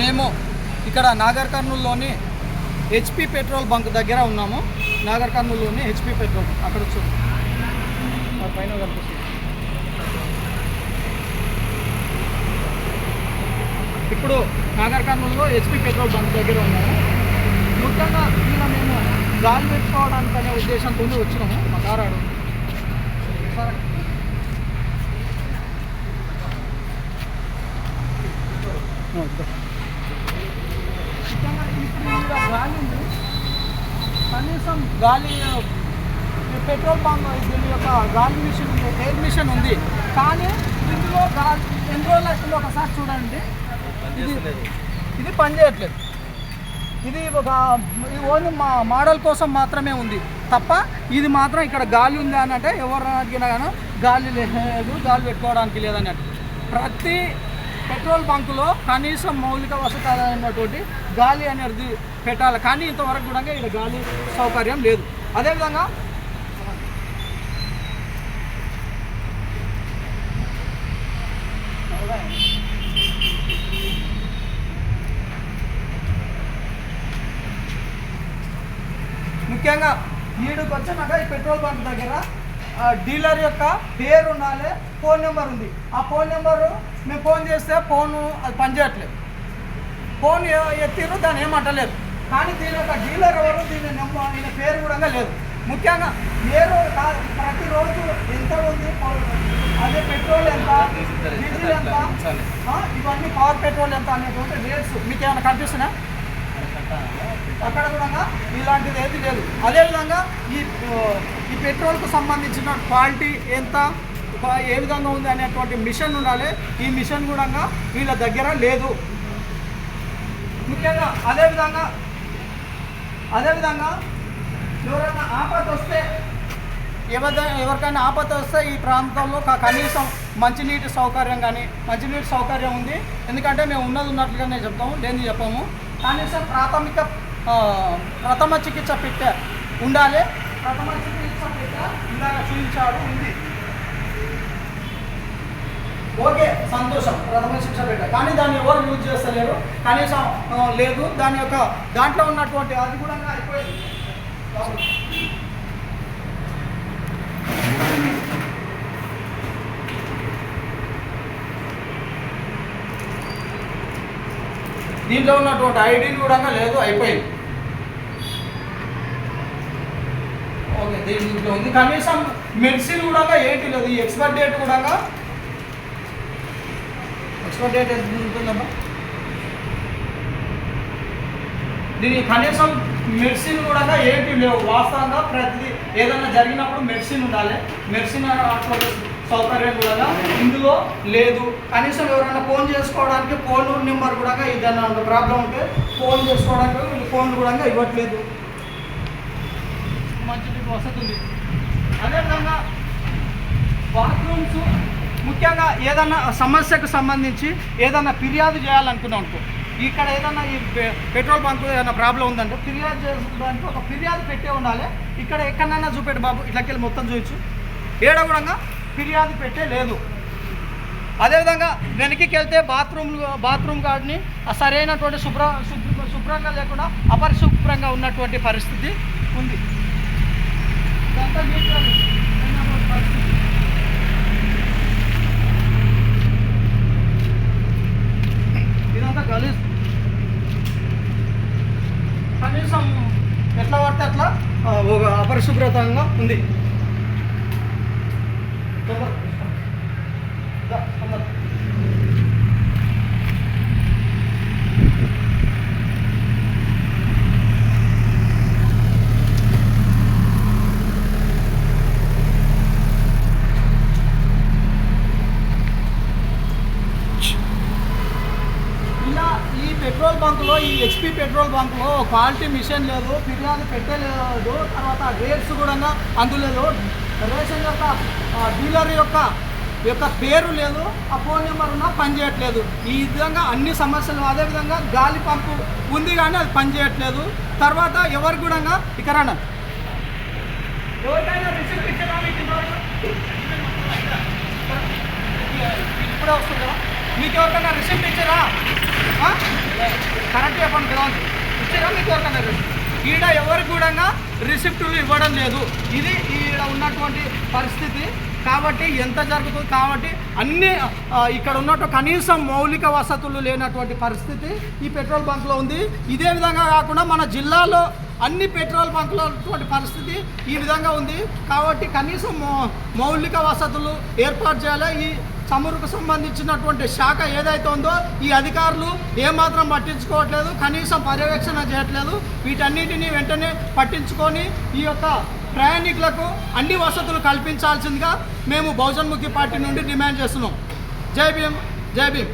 మేము ఇక్కడ నాగర్ కర్నూలులోని హెచ్పి పెట్రోల్ బంక్ దగ్గర ఉన్నాము. నాగర్ కర్నూలులోని హెచ్పి పెట్రోల్ అక్కడ వచ్చి పైన కనిపిస్తుంది. ఇప్పుడు నాగర్ కర్నూలులో హెచ్పి పెట్రోల్ బంక్ దగ్గర ఉన్నాము. ముఖ్యంగా ఇలా మేము గాలి పెట్టుకోవడానికి అనే ఉద్దేశంతో వచ్చినాము. మా కారాడు ముఖ్యంగా ఇప్పుడు ఇక్కడ గాలి ఉంది కనీసం గాలి పెట్రోల్ పంప్ దీని యొక్క గాలి మిషన్ ఉంది ఎయిర్ మిషన్ ఉంది. కానీ ఇందులో గాలి ఎన్ని రోజులు అవుతుందో ఒకసారి చూడండి. ఇది ఇది పని చేయట్లేదు. ఇది ఒక ఇది ఓన్లీ మా మోడల్ కోసం మాత్రమే ఉంది. తప్ప ఇది మాత్రం ఇక్కడ గాలి ఉంది అని అంటే ఎవరు అడిగినా కానీ గాలి లేదు గాలి పెట్టుకోవడానికి లేదన్నట్టు ప్రతి పెట్రోల్ బంకులో కనీసం మౌలిక వసతులైనటువంటి గాలి అనేది పెట్టాలి. కానీ ఇంతవరకు కూడా ఇక్కడ గాలి సౌకర్యం లేదు. అదేవిధంగా ముఖ్యంగా ఈడుకు వచ్చినాక ఈ పెట్రోల్ బంక్ దగ్గర డీలర్ యొక్క పేరు ఉండాలి ఫోన్ నెంబర్ ఉంది. ఆ ఫోన్ నెంబరు మేము ఫోన్ చేస్తే ఫోను అది పనిచేయట్లేదు ఫోన్ ఎత్తిరు ఎత్తిర్రు దాన్ని ఏమంటలేదు కానీ దీని యొక్క డీలర్ ఎవరు దీని నెంబర్ ఈయన పేరు కూడా లేదు. ముఖ్యంగా మీరు ప్రతిరోజు ఎంత ఉంది అదే పెట్రోల్ ఎంత డీజిల్ ఎంత ఇవన్నీ పవర్ పెట్రోల్ ఎంత అనేటువంటి రేట్స్ మీకు ఏమైనా కనిపిస్తున్నా అక్కడ కూడా ఇలాంటిది ఏది లేదు. అదేవిధంగా ఈ ఈ పెట్రోల్కు సంబంధించిన క్వాలిటీ ఎంత ఏ విధంగా ఉంది అనేటువంటి మిషన్ ఉండాలి. ఈ మిషన్ కూడా వీళ్ళ దగ్గర లేదు. ముఖ్యంగా అదేవిధంగా అదేవిధంగా ఎవరైనా ఆపద వస్తే ఎవరి ఎవరికైనా ఆపద వస్తే ఈ ప్రాంతంలో కనీసం మంచినీటి సౌకర్యం కానీ మంచినీటి సౌకర్యం ఉంది. ఎందుకంటే మేము ఉన్నది ఉన్నట్లుగానే చెప్తాము లేని చెప్పాము. కనీసం ప్రాథమిక ప్రథమ చికిత్స పెట్ట ఉండాలి. ప్రథమ చికిత్స పెట్ట ఇందాక చూపించాడు ఉంది. ఓకే సంతోషం. ప్రథమ శిక్ష పెట్ట. కానీ దాన్ని ఎవరు యూజ్ చేస్తలేరు. కనీసం లేదు దాని యొక్క దాంట్లో ఉన్నటువంటి అది కూడా అయిపోయింది. దీంట్లో ఉన్నటువంటి ఐడి కూడా లేదు అయిపోయింది ఓకే దీంట్లో ఉంది. కనీసం మెడిసిన్ కూడా ఏంటి లేదు. ఎక్స్పైర్ డేట్ కూడా ఎక్స్పైర్ డేట్ ఎంత ఉంటుందమ్మా దీని కనీసం మెడిసిన్ కూడా ఏంటి లేవు. వాస్తవంగా ప్రతి ఏదైనా జరిగినప్పుడు మెడిసిన్ ఉండాలి. మెడిసిన్ అటువంటి సౌకర్యం కూడా ఇందులో లేదు. కనీసం ఎవరైనా ఫోన్ చేసుకోవడానికి ఫోన్ నెంబర్ కూడా ఏదైనా ప్రాబ్లం ఉంటే ఫోన్ చేసుకోవడానికి ఫోన్ కూడా ఇవ్వట్లేదు. మంచి వసతి ఉంది. అదేవిధంగా బాత్రూమ్స్ ముఖ్యంగా ఏదైనా సమస్యకు సంబంధించి ఏదైనా ఫిర్యాదు చేయాలనుకున్నాం అనుకో ఇక్కడ ఏదైనా ఈ పెట్రోల్ బంక్ ఏదైనా ప్రాబ్లం ఉందంటే ఫిర్యాదు చేసుకోవడానికి ఒక ఫిర్యాదు పెట్టే ఉండాలి. ఇక్కడ ఎక్కడైనా చూపెట్టు బాబు ఇట్లకెళ్ళి మొత్తం చూపించు ఏడ కూడా ఫిర్యాదు పెట్టే లేదు. అదేవిధంగా వెనక్కి వెళ్తే బాత్రూమ్ బాత్రూమ్ గార్డ్ని సరైనటువంటి శుభ్ర శుభ్రంగా లేకుండా అపరిశుభ్రంగా ఉన్నటువంటి పరిస్థితి ఉంది. ఇదంతా నీట్గా ఉన్నటువంటి గలీజ్. కనీసం ఎట్లా పడితే అట్లా ఆ, ఒక అపరిశుభ్రతంగా ఉంది. ఈ పెట్రోల్ బంకులో ఈ హెచ్పి పెట్రోల్ బంక్లో క్వాలిటీ మిషన్ లేదు ఫిర్యాదు పెట్టలేదు. తర్వాత రేట్స్ కూడా అందులేదు. రేషన్ యొక్క డీలర్ యొక్క యొక్క పేరు లేదు ఆ ఫోన్ నెంబర్ ఉన్నా పనిచేయట్లేదు ఈ విధంగా అన్ని సమస్యలు అదేవిధంగా గాలి పంపు ఉంది కానీ అది పనిచేయట్లేదు తర్వాత ఎవరు కూడా ఇక్కడ ఇచ్చారా ఇప్పుడే వస్తుంది? మీకు ఎవరికైనా రిసిప్ట్ ఇచ్చారా కరెంట్ కరెక్ట్ చెప్పండి కదా ఇచ్చారా మీకు ఈడ ఎవరికి కూడా రిసిప్టులు ఇవ్వడం లేదు. ఇది ఈడ ఉన్నటువంటి పరిస్థితి. కాబట్టి ఎంత జరుగుతుంది? కాబట్టి అన్ని ఇక్కడ ఉన్నట్టు కనీసం మౌలిక వసతులు లేనటువంటి పరిస్థితి ఈ పెట్రోల్ బంక్లో ఉంది. ఇదే విధంగా కాకుండా మన జిల్లాలో అన్ని పెట్రోల్ బంకులో పరిస్థితి ఈ విధంగా ఉంది. కాబట్టి కనీసం మౌలిక వసతులు ఏర్పాటు చేయాలి? ఈ చమురుకు సంబంధించినటువంటి శాఖ ఏదైతే ఉందో ఈ అధికారులు ఏమాత్రం పట్టించుకోవట్లేదు కనీసం పర్యవేక్షణ చేయట్లేదు. వీటన్నిటిని వెంటనే పట్టించుకొని ఈ యొక్క ప్రయాణికులకు అన్ని వసతులు కల్పించాల్సిందిగా మేము బహుజన్ముఖి పార్టీ నుండి డిమాండ్ చేస్తున్నాం. జై భీమ్ జై భీమ్.